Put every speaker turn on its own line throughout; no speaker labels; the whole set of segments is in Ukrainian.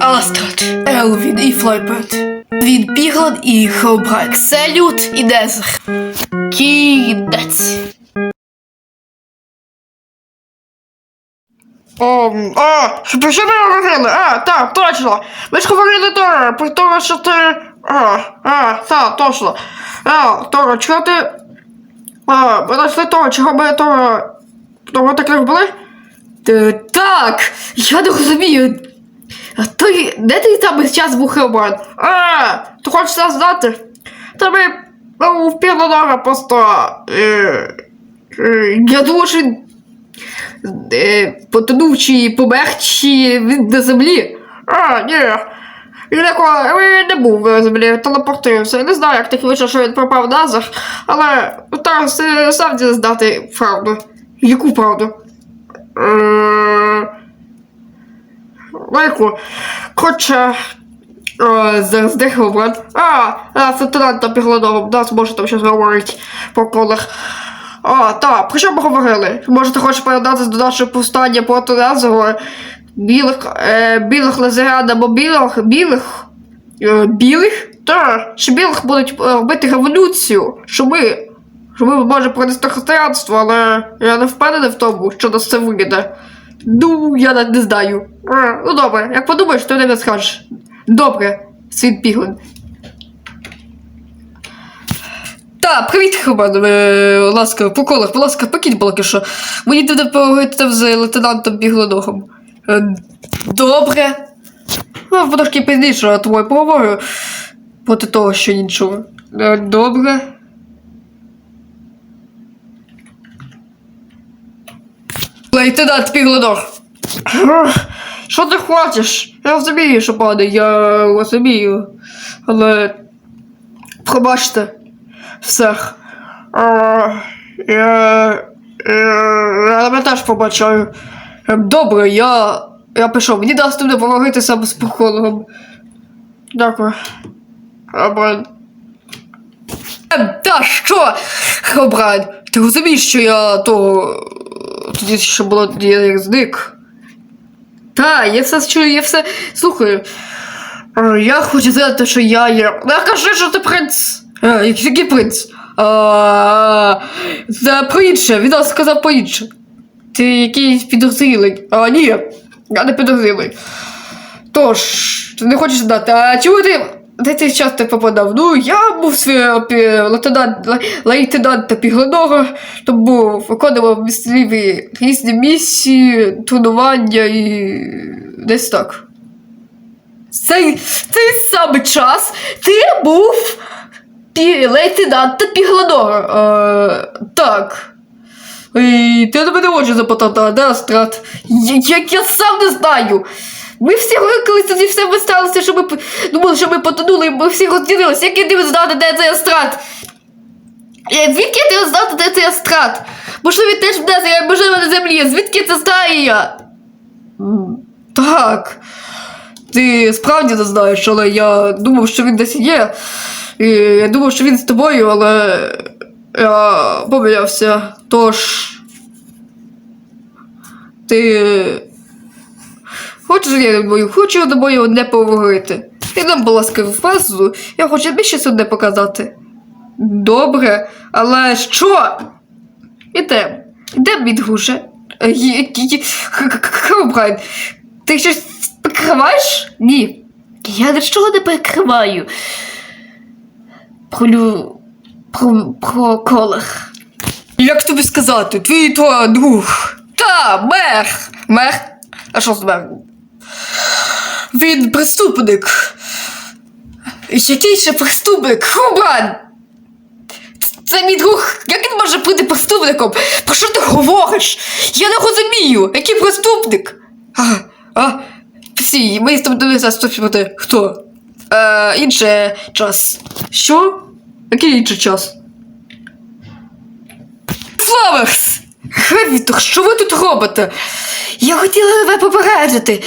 Астрад, Елвін і Флайпет. Від Піглан і Хелбрайк. Салют і Дезер. Кінець.
О, а, що- про що ми говорили? А, так, точно. Ми ж говорили Тора, про те, що ти. А, а, так, точно. А, Тора, чого ти. А, ми знайшли Тора, чого ми Тора. Того так робили?
Так, я не розумію. Ти, де ти там весь час був Хелбрайк?
А, ти хочеш нас знати? Та ми. Ну, в Нора просто. Е, е,
Я думав, що він е, потонув чи помер, чи він на землі.
А, ні. Він ніколи він не був на землі, телепортувався. Я не знаю, як так вийшло, що він пропав назад, але зараз е, сам не знати правду.
Яку правду?
Яку? Коротше,
зараз де Хелбрайк?
а, а, з лейтенантом Піглановим, нас може там щось говорить по колах. А, так, про що ми говорили? Може, ти хочеш передатися до нашого повстання проти Лазару? Білих, е, білих лазерян або білих, білих?
Е, білих?
Так, що білих будуть е, робити революцію, що ми, що ми можемо принести християнство, але я не впевнений в тому, що нас це вийде.
Ну, я навіть не знаю.
Е, ну добре, як подумаєш, то не скажеш.
Добре, світ Піглин. Та, привіт, Херман. Е, ласка, по колах, будь ласка, покинь поки що. Мені треба поговорити там з лейтенантом Біглоногом. Е, Добре. Ну, трошки пізніше я тобою поговорю проти того, що іншого. Е, Добре. Лейтенант Біглоног.
Е, Що ти хочеш? Я розумію, що
Пане, я розумію. Але пробачте всіх.
е, я, е, я тебе теж побачаю.
Добре, я. Я пішов. Мені дасть не поговорити саме з психологом.
Дякую. Добре.
Ем, та що? Хробрайн, ти розумієш, що я то. Тоді ще було я як зник. Та, я все чую, я все слухаю. Е, Я хочу сказати, що я є.
Не кажи, що ти принц.
Е, який принц? Це про інше, він сказав про інше. Ти якийсь підозрілий. А, ні, я не підозрілий. Тож, ти не хочеш знати, а чому ти. Де ти часто попадав? Ну, я був свій опі- лейтенант, ле- лейтенант Піглонога, тому виконував місцеві різні місії, тренування і десь так. Цей, цей самий час ти був пі, лейтенант Піглонога. Е, так. І ти на мене очі запитати, а де Астрат? Я- я сам не знаю. Ми всі викликали тоді все ми сталося, що ми думали, що ми потонули, і ми всі розділилися. Як я не знати, де цей Астрат? Звідки я не знати, де цей Астрат? Можливо, він теж в нас, я можливо на землі. Звідки це знаю я? Так. Ти справді не знаєш, але я думав, що він десь є. І я думав, що він з тобою, але я помилявся. Тож. Ти. Хочеш я тобою? Хочу тобою одне поговорити. Ти нам, будь ласка, в фазу, я хочу тобі щось одне показати. Добре, але що? Іде. Іде бідгуше. Хробрайн, ти щось прикриваєш? Ні. Я нічого не перекриваю. Про лю... Про, про колах. Як тобі сказати? Твій то друг. Та, мер. Мер? А що з мер? Він преступник. Який ще преступник? Хробран! Це мій друг. Як він може бути преступником? Про що ти говориш? Я не розумію, який преступник? А, а, всі, ми з тобою ступити. Хто? Е, інший час. Що? Який інший час? Флаверс! Хевітор, що ви тут робите? Я хотіла тебе попередити.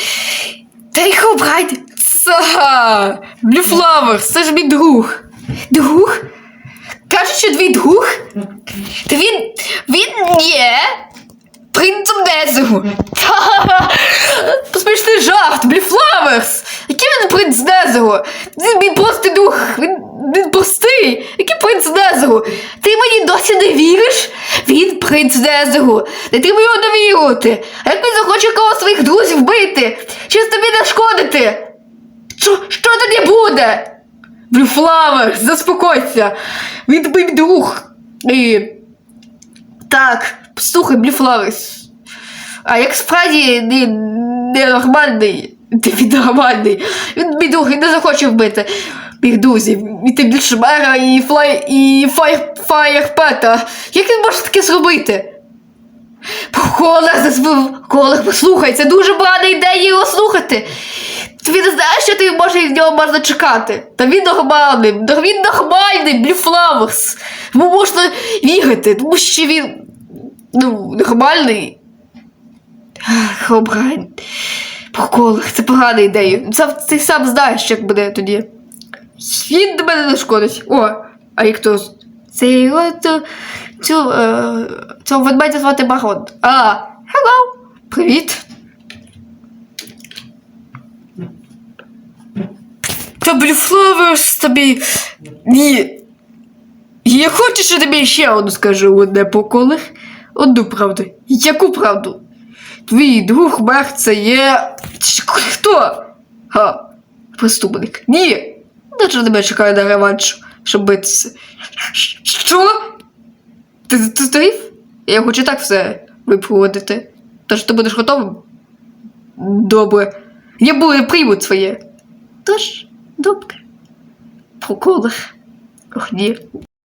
Та брат! хобрайд. Це Блю Флаверс, це ж мій друг. Друг? Кажуть, що твій друг? Та він. Він є. принцем Незеру. Посмішний жарт, Блюфлаверс! Який він принц Незеру? Він мій просто друг. він, він простий. Який принц Незеру? Ти мені досі не віриш? Він принц Незеру. Не треба його довірувати. А як він захоче когось своїх друзів вбити? Чи тобі нашкодити? Що, що тоді буде? Блюфлавер, заспокойся. Він мій друг. І... Так, слухай, Блюфлаверс. А як справді не, ненормальний, ти він нормальний. Він мій друг, він не захоче вбити друзів. І тим більше мера і флай і фаєр, фаєрпета. Як він може таке зробити? Колег, колег, послухай, це дуже погана ідея його слухати. Ти не знаєш, що ти може від нього можна чекати. Та він нормальний, він нормальний, Бліфлаверс. Йому можна вірити, тому що він ну, нормальний. Ах, Обрань. Це погана ідея. Сам, ти сам знаєш, як буде тоді. Він до мене не шкодить. О, а як то? Це його цю, цю, е, цього ведмедя звати Барон. А, hello, привіт. Та Бліфлаверс тобі. Ні. Я хочу, що тобі ще одну скажу одне по колах. Одну правду. Яку правду? Твій друг мер це є. Хто? Га, преступник. Ні. Наче тебе чекає на реванш, щоб битися. Що? Ти ти? Я хочу так все випроводити. Тож ти будеш готовим? Добре. Я буду прийму своє. Тож, добре. По колах. Ох, ні.